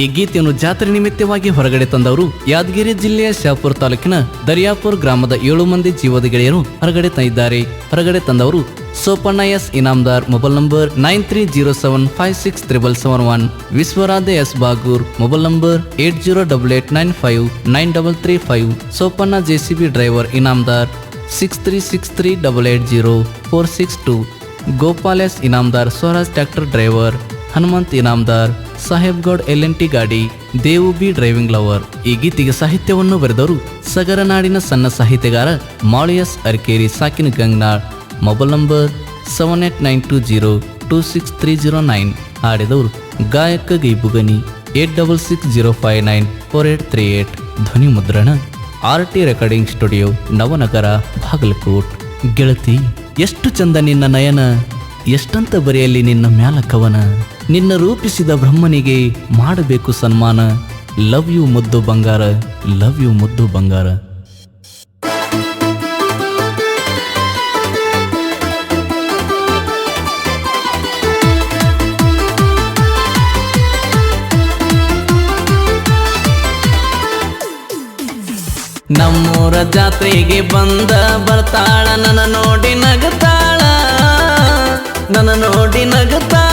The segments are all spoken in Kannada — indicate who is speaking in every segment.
Speaker 1: ಈ ಗೀತೆಯನ್ನು ಜಾತ್ರೆ ನಿಮಿತ್ತವಾಗಿ ಹೊರಗಡೆ ತಂದವರು ಯಾದಗಿರಿ ಜಿಲ್ಲೆಯ ಶಾಪುರ ತಾಲೂಕಿನ ದರಿಯಾಪುರ್ ಗ್ರಾಮದ ಏಳು ಮಂದಿ ಜೀವದ ಗೆಳೆಯರು ಹೊರಗಡೆ ತಂದಿದ್ದಾರೆ. ಹೊರಗಡೆ ತಂದವರು Sopanna S Inamdar mobile number nine three zero seven five six triple seven one, Vishwaradha S Bagur mobile number eight zero double eight nine five nine double three five, Sopanna JCB driver Inamdar six three six three double eight zero four six two, Gopal S Inamdar Swaraj tractor driver Hanumant Inamdar. Sahebgoud L N T ಗಾಡಿ ದೇವು ಬಿ ಡ್ರೈವಿಂಗ್ ಲವರ್. ಈ ಗೀತೆಗೆ ಸಾಹಿತ್ಯವನ್ನು ಬರೆದವರು ಸಗರನಾಡಿನ ಸಣ್ಣ ಸಾಹಿತ್ಯಗಾರ ಮಾಳಿಯಸ್ Arkeri ಸಾಕಿನ Gangnal. Mobile number seven eight nine two zero two six three zero nine ಹಾಡಿದವರು ಗಾಯಕ ಗೈಬುಗನಿ eight double six zero five nine four eight three eight. ಧ್ವನಿ ಮುದ್ರಣ, R T recording studio, Navanagar, Bagalkot. ಗೆಳತಿ, ಎಷ್ಟು ಚಂದ ನಿನ್ನ ನಯನ, ಎಷ್ಟಂತ ಬರೆಯಲ್ಲಿ ನಿನ್ನ ಮ್ಯಾಲ ಕವನ ನಿನ್ನ ರೂಪಿಸಿದ ಬ್ರಹ್ಮನಿಗೆ ಮಾಡಬೇಕು ಸನ್ಮಾನ. ಲವ್ ಯು ಮುದ್ದು ಬಂಗಾರ. ಲವ್ ಯು ಮುದ್ದು ಬಂಗಾರ. ನಮ್ಮೂರ ಜಾತ್ರೆಗೆ ಬಂದ ಬರ್ತಾಳ. ನನ್ನ ನೋಡಿ ನಗತಾಳ. ನನ್ನ ನೋಡಿ ನಗತಾಳ.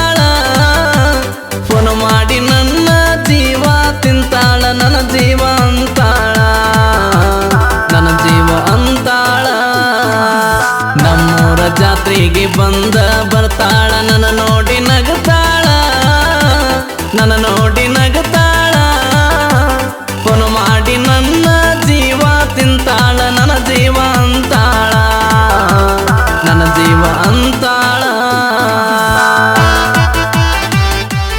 Speaker 1: ಬಂದ ಬರ್ತಾಳ, ನನ್ನ ನೋಡಿ ನಗತಾಳ. ನನ್ನ ನೋಡಿ ನಗತಾಳ. ಕೊನು ಮಾಡಿ ನನ್ನ ಜೀವ ತಿಂತಾಳ, ನನ್ನ ಜೀವ ಅಂತಾಳ. ನನ್ನ ಜೀವ ಅಂತಾಳ.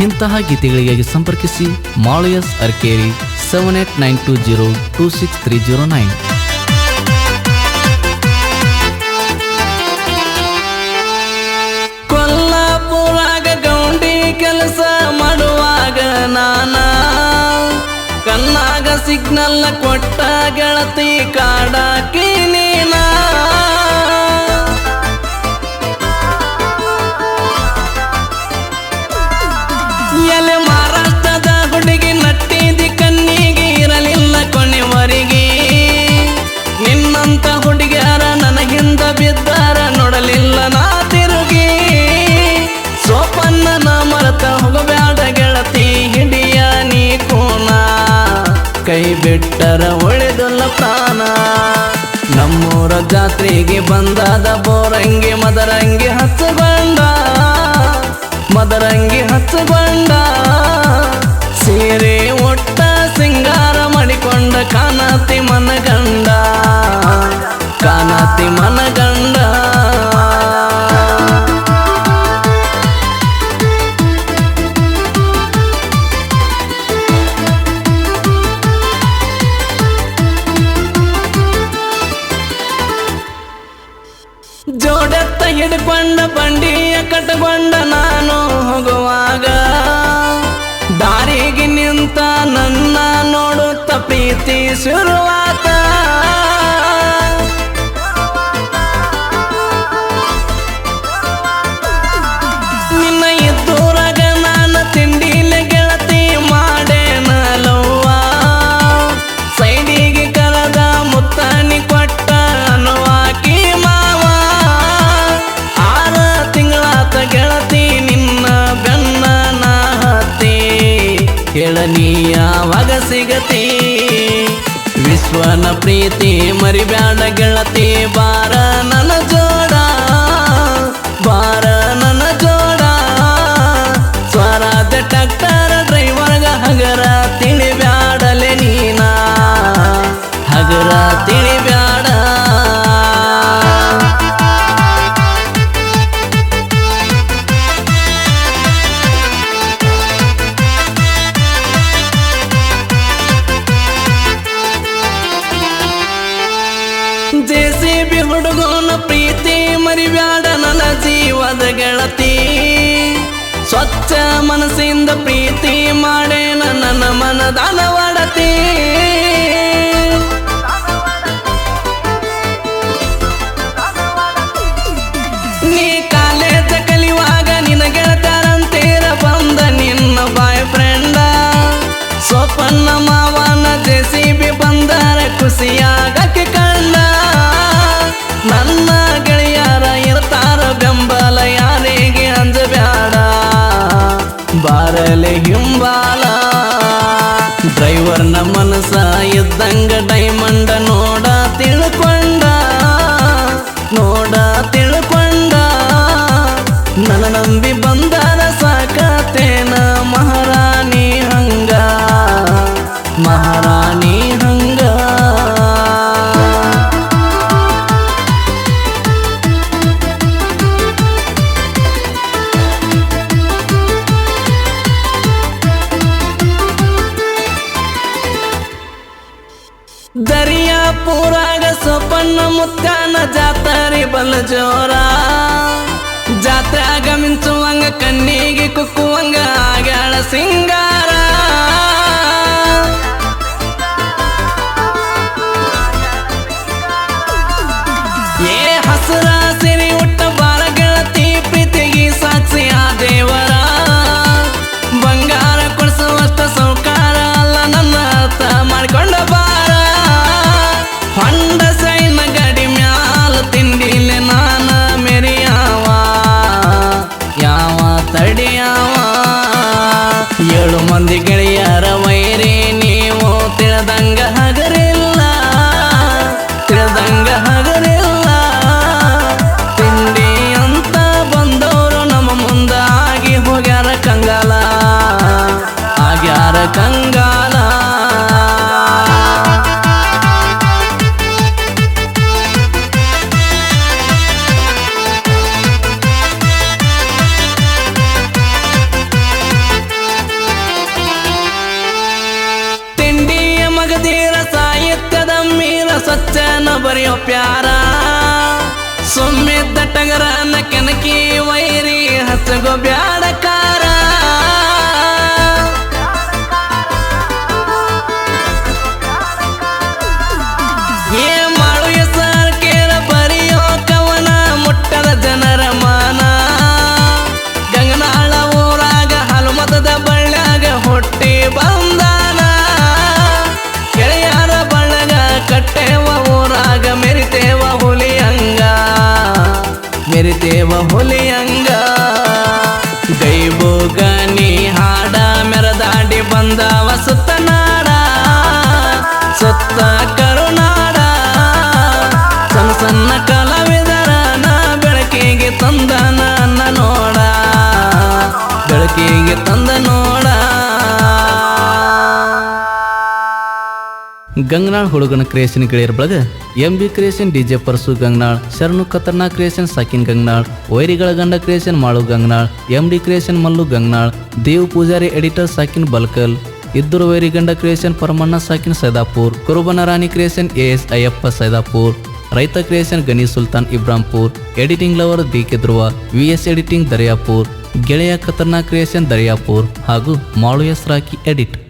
Speaker 1: ಇಂತಹ ಗೀತೆಗಳಿಗಾಗಿ ಸಂಪರ್ಕಿಸಿ Maliyas Arkeri seven eight nine two zero two six three zero nine signal ಕೊಟ್ಟ ಗೆಳತಿ ಕಾಡಾಕಿ ಬಿಟ್ಟರ ಒಳೆದೊಲ್ಲ ಪ್ರಾಣ. ನಮ್ಮೂರ ಜಾತ್ರೆಗೆ ಬಂದಾದ ಬೋರಂಗೆ ಮದರಂಗೆ ಹಚ್ಚಗೊಂಡ ನೋಡುತ್ತ ಪ್ರೀತಿ ಕೆಳನಿ ಯಾವಾಗ ಸಿಗತಿ? ವಿಶ್ವನ ಪ್ರೀತಿ ಮರಿಬ್ಯಾಡ ಗೆಳತಿ ಬಾರ ನನ್ನ ಜೋಡ ಮರಿಬ್ಯಾಡ ನನ್ನ ಜೀವದ ಗೆಳತಿ. ಸ್ವಚ್ಛ ಮನಸ್ಸಿಂದ ಪ್ರೀತಿ ಮಾಡೇನ ನನ್ನ ಮನದ ಒಡತಿ. ಡೈಮಂಡ ಸೊಪ್ಪನ್ನ ಜಾತ್ರೆ ಬಲ ಜೋರ. ಜಾತ್ಯಾಗ ಮಿಂಚುವಂಗ ಕಣ್ಣಿಗೆ ಕುಕ್ಕುವಂಗ ಆಗ್ಯಾಳ ಸಿಂಗಾರ. ಏ ಹಸರ प्यारा सुमित टंगरा नकन की वैरी हसगो ब्याह ಬಂದವ ಸುತ್ತ ನಾಡ ಸುತ್ತ ಕರುನಾಡ. ಸಣ್ಣ ಸಣ್ಣ ನಾ ಬೆಳಕಿಗೆ ತಂದ ನನ್ನ ನೋಡ. ಬೆಳಕಿಗೆ ತಂದ ಗಂಗನಾಳ್ ಹುಡುಗನ ಕ್ರಿಯೇಷನ್ ಗೆಳೆಯರ ಬಳಗ M B creation DJ Parsu Gangnal, Sharanu ಖತರ್ನಾ creation, ಸಾಕಿನ್ ಗಂಗನಾಳ್, ವೈರಿಗಳ ಗಂಡ creation, Malu Gangnal M D creation, Mallu Gangnal, Dev Pujari editor ಸಾಕಿನ್ Balkal, ಇದ್ದರು ವೈರಿಗಂಡ ಕ್ರಿಯೇಷನ್ ಪರಮಣ್ಣ ಸಾಕಿನ್ ಸೈದಾಪುರ್, ಕುರುಬನ ರಾಣಿ creation A S Ayyappa Saidapur, ರೈತ creation Gani Sultan Ibrampur editing lover D K Dhruva, V S editing Dariyapur, ಗೆಳೆಯ ಖತರ್ನಾಕ್ ಕ್ರಿಯೇಷನ್ ದರಿಯಾಪುರ್ ಹಾಗೂ ಮಾಳು ಎಸ್ ರಾಕಿ ಎಡಿಟ್.